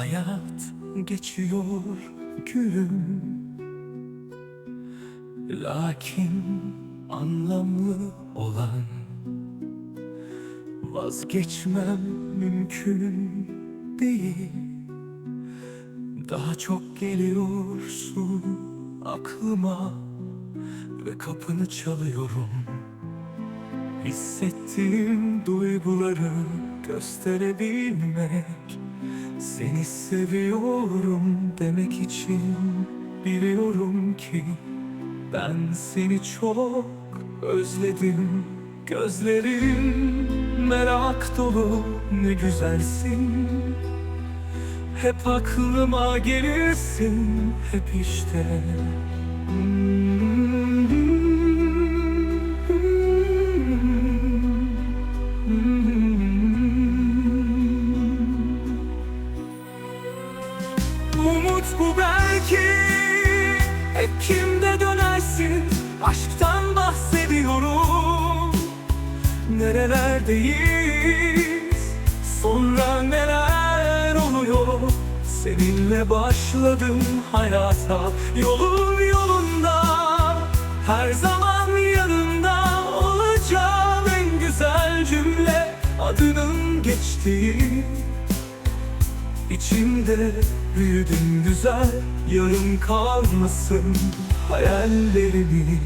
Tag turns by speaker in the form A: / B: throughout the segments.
A: Hayat geçiyor gülüm Lakin anlamlı olan Vazgeçmem mümkün değil. Daha çok geliyorsun aklıma Ve kapını çalıyorum. Hissettiğim duyguları gösterebilmek Seni seviyorum demek için biliyorum ki Ben seni çok özledim. Gözlerin merak dolu ne güzelsin. Hep aklıma gelirsin hep işte Umut bu belki. Hep kimde dönersin? Aşktan bahsediyorum. Nerelerdeyiz? Sonra neler oluyor? Seninle başladım hayata. Yolun yolunda Her zaman yanında Olacağım en güzel cümle. Adının geçtiği İçimde büyüdün güzel Yarım kalmasın hayallerimiz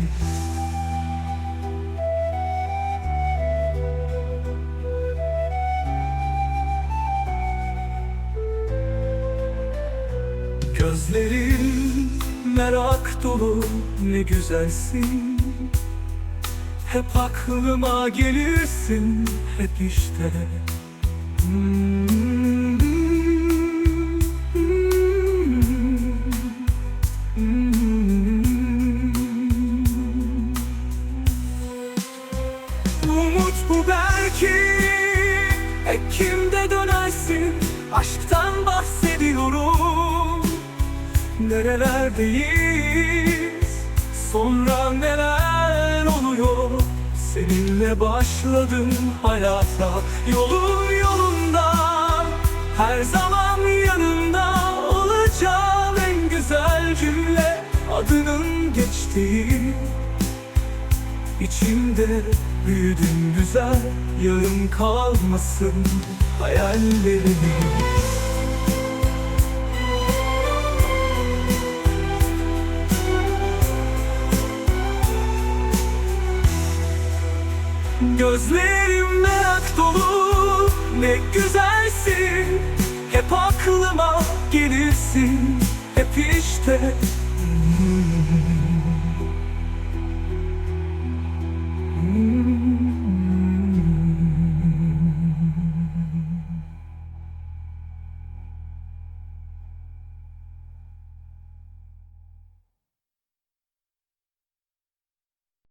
A: Gözlerin merak dolu ne güzelsin. Hep aklıma gelirsin hep işte Umut bu belki. Ekim'de dönersin? Aşktan bahsediyorum. Nerelerdeyiz? Sonra neler oluyor? Seninle başladım hayata. Yolun yolunda Her zaman yanında Olacağım en güzel cümle. Adının geçtiği İçimde büyüdün güzel Yarım kalmasın hayallerimiz Gözlerim merak dolu Ne güzelsin. Hep aklıma gelirsin Hep işte